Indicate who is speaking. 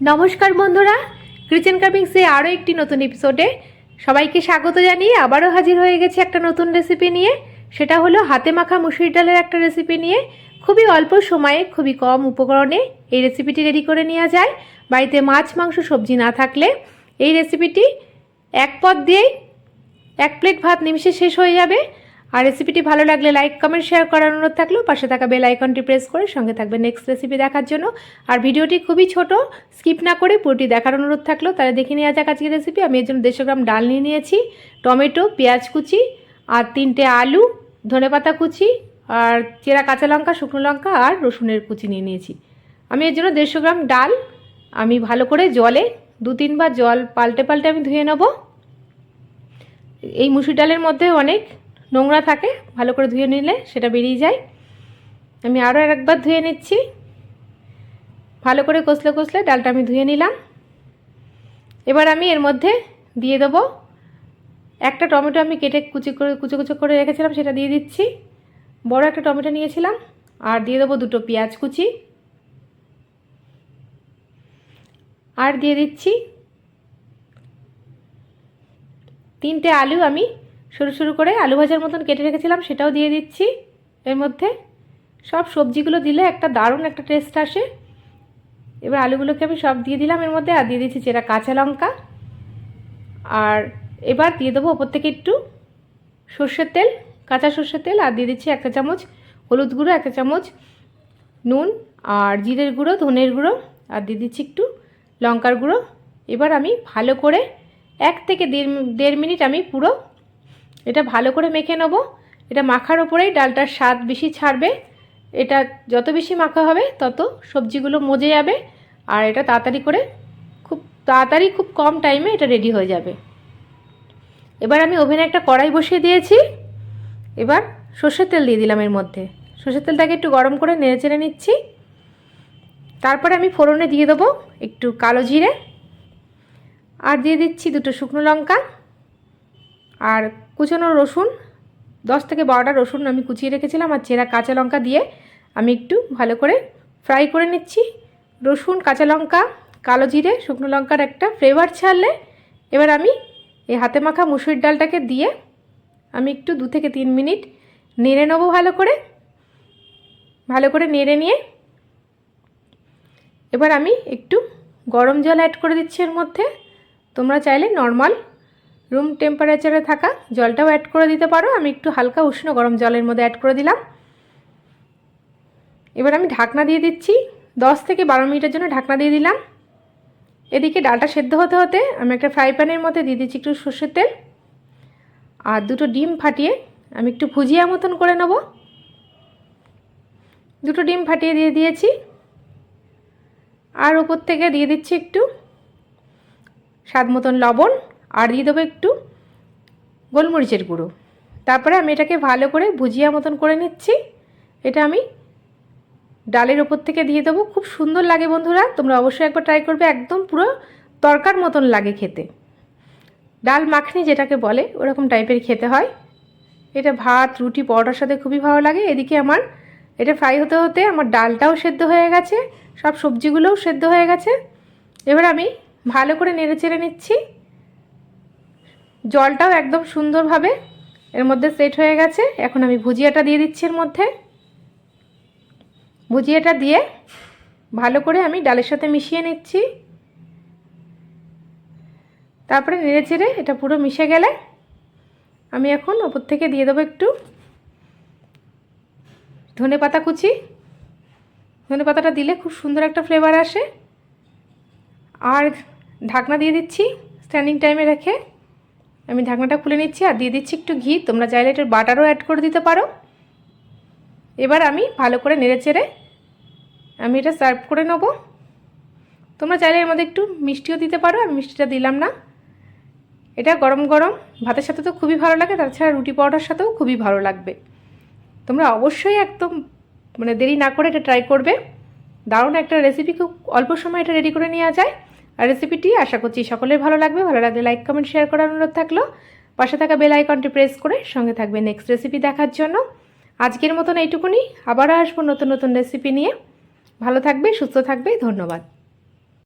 Speaker 1: নমস্কার বন্ধুরা কিচেন কাপিংসে আরও একটি নতুন এপিসোডে সবাইকে স্বাগত জানিয়ে আবারও হাজির হয়ে গেছে একটা নতুন রেসিপি নিয়ে। সেটা হলো হাতে মাখা মুসুরি ডালের একটা রেসিপি নিয়ে। খুবই অল্প সময়ে, খুবই কম উপকরণে এই রেসিপিটি রেডি করে নেওয়া যায়। বাড়িতে মাছ, মাংস, সবজি না থাকলে এই রেসিপিটি এক পদ দিয়েই এক প্লেট ভাত নিমিশে শেষ হয়ে যাবে। আর রেসিপিটি ভালো লাগলে লাইক কমেন্ট শেয়ার করার অনুরোধ থাকলেও পাশে থাকা বেল আইকনটি প্রেস করে সঙ্গে থাকবে নেক্সট রেসিপি দেখার জন্য। আর ভিডিওটি খুবই ছোট স্কিপ না করে পুরোটি দেখার অনুরোধ থাকলেও তাহলে দেখে নেওয়া যাক আজকের রেসিপি আমি এর জন্য দেড়শো গ্রাম ডাল নিয়ে নিয়েছি, টমেটো, পেঁয়াজ কুচি আর তিনটে আলু, ধনেপাতা কুচি আর চেরা কাঁচা লঙ্কা, শুকনো লঙ্কা আর রসুনের কুচি নিয়ে নিয়েছি। আমি এর জন্য দেড়শো গ্রাম ডাল, আমি ভালো করে জলে দু তিনবার জল পাল্টে পাল্টে আমি ধুয়ে নেব। এই মুসুর ডালের মধ্যে অনেক নোংরা থাকে, ভালো করে ধুয়ে নিলে সেটা বেরিয়ে যায়। আমি আরও একবার ধুয়ে নিচ্ছি। ভালো করে কষলে কষলে ডালটা আমি ধুয়ে নিলাম। এবার আমি এর মধ্যে দিয়ে দেবো একটা টমেটো আমি কেটে কুচি করে, কুচো কুচো করে রেখেছিলাম, সেটা দিয়ে দিচ্ছি। বড় একটা টমেটো নিয়েছিলাম, আর দিয়ে দেবো দুটো পেঁয়াজ কুচি। আর দিয়ে দিচ্ছি তিনটে আলু আমি সরু সরু করে আলু ভাজার মতন কেটে রেখেছিলাম, সেটাও দিয়ে দিচ্ছি। এর মধ্যে সব সবজিগুলো দিলে একটা দারুণ একটা টেস্ট আসে। এবার আলুগুলোকে আমি সব দিয়ে দিলাম এর মধ্যে, আর দিয়ে দিচ্ছি যেটা কাঁচা লঙ্কা। আর এবার দিয়ে দেবো ওপর থেকে একটু সর্ষের তেল, কাঁচা সর্ষের তেল, আর দিয়ে দিচ্ছি একটা চামচ হলুদ গুঁড়ো একটা চামচ নুন, আর জিরের গুঁড়ো, ধনের গুঁড়ো, আর দিয়ে দিচ্ছি একটু লঙ্কার গুঁড়ো। এবার আমি ভালো করে এক থেকে দেড় দেড় মিনিট আমি পুরো এটা ভালো করে মেখে নেব। এটা মাখার ওপরেই ডালটার স্বাদ বেশি ছাড়বে। এটা যত বেশি মাখা হবে, তত সবজিগুলো মজে যাবে। আর এটা তাড়াতাড়ি করে খুব তাড়াতাড়ি খুব কম টাইমে এটা রেডি হয়ে যাবে। এবার আমি ওভেনে একটা কড়াই বসিয়ে দিয়েছি। এবার সর্ষের তেল দিয়ে দিলাম এর মধ্যে। সর্ষের তেলটাকে একটু গরম করে নেড়ে চেড়ে নিচ্ছি। তারপরে আমি ফোড়নে দিয়ে দেবো একটু কালো জিরে। আর দিয়ে দিচ্ছি দুটো শুকনো লঙ্কা। আর কুচানো রসুন, দশ থেকে বারোটা রসুন আমি কুচিয়ে রেখেছিলাম আর চেরা কাঁচা লঙ্কা দিয়ে আমি একটু ভালো করে ফ্রাই করে নিচ্ছি। রসুন, কাঁচা লঙ্কা, কালো জিরে, শুকনো লঙ্কার একটা ফ্লেভার ছাড়লে এবার আমি এই হাতে মাখা মুসুরির ডালটাকে দিয়ে আমি একটু দু থেকে তিন মিনিট নেড়ে নেব ভালো করে। ভালো করে নেড়ে নিয়ে এবার আমি একটু গরম জল অ্যাড করে দিচ্ছি এর মধ্যে। তোমরা চাইলে নর্মাল রুম টেম্পারেচারে থাকা জলটাও অ্যাড করে দিতে পারো। আমি একটু হালকা উষ্ণ গরম জলের মধ্যে অ্যাড করে দিলাম। এবার আমি ঢাকনা দিয়ে দিচ্ছি। দশ থেকে বারো মিনিটের জন্য ঢাকনা দিয়ে দিলাম। এদিকে ডালটা সেদ্ধ হতে হতে আমি একটা ফ্রাই প্যানের মধ্যে দিয়ে দিচ্ছি একটু সর্ষের তেল। আর দুটো ডিম ফাটিয়ে আমি একটু ভুজিয়া মতন করে নেব। দুটো ডিম ফাটিয়ে দিয়ে দিয়েছি। আর ওপর থেকে দিয়ে দিচ্ছি একটু স্বাদ মতন লবণ। আর দিয়ে দেবো একটু গোলমরিচের গুঁড়ো। তারপরে আমি এটাকে ভালো করে ভুজিয়া মতন করে নিচ্ছি। এটা আমি ডালের ওপর থেকে দিয়ে দেবো। খুব সুন্দর লাগে বন্ধুরা, তোমরা অবশ্যই একবার ট্রাই করবে, একদম পুরো তরকার মতন লাগে খেতে। ডাল মাখনি যেটাকে বলে, ওরকম টাইপের খেতে হয়। এটা ভাত, রুটি, পরোটার সাথে খুবই ভালো লাগে। এদিকে আমার, এটা ফ্রাই হতে হতে আমার ডালটাও সেদ্ধ হয়ে গেছে, সব সবজিগুলোও সেদ্ধ হয়ে গেছে। এবার আমি ভালো করে নেড়ে চেড়ে নিচ্ছি। জলটাও একদম সুন্দরভাবে এর মধ্যে সেট হয়ে গেছে। এখন আমি ভুজিয়াটা দিয়ে দিচ্ছি এর মধ্যে। ভুজিয়াটা দিয়ে ভালো করে আমি ডালের সাথে মিশিয়ে নিচ্ছি। তারপরে নেড়ে চেড়ে এটা পুরো মিশে গেলে আমি এখন ওপর থেকে দিয়ে দেবো একটু ধনে পাতা কুচি। ধনে পাতাটা দিলে খুব সুন্দর একটা ফ্লেভার আসে। আর ঢাকনা দিয়ে দিচ্ছি স্ট্যান্ডিং টাইমে রেখে। আমি ঢাকনাটা খুলে নিচ্ছি আর দিয়ে দিচ্ছি একটু ঘি। তোমরা চাইলে এটার বাটারও অ্যাড করে দিতে পারো। এবার আমি ভালো করে নেড়ে চেড়ে আমি এটা সার্ভ করে নেব। তোমরা চাইলে এর মধ্যে একটু মিষ্টিও দিতে পারো, আমি মিষ্টিটা দিলাম না। এটা গরম গরম, ভাতের সাথে তো খুবই ভালো লাগে, তাছাড়া রুটি পরোটার সাথেও খুবই ভালো লাগবে। তোমরা অবশ্যই একদম মানে দেরি না করে এটা ট্রাই করবে। দারুণ একটা রেসিপি খুব অল্প সময় এটা রেডি করে নেওয়া যায়। আর রেসিপিটি আশা করছি সকলের ভালো লাগবে। ভালো লাগলে লাইক কমেন্ট শেয়ার করার অনুরোধ থাকল। পাশে থাকা বেল আইকনটি প্রেস করে সঙ্গে থাকবে নেক্সট রেসিপি দেখার জন্য। আজকের মতন এইটুকুনি। আবারও আসব নতুন নতুন রেসিপি নিয়ে। ভালো থাকবে, সুস্থ থাকবে। ধন্যবাদ।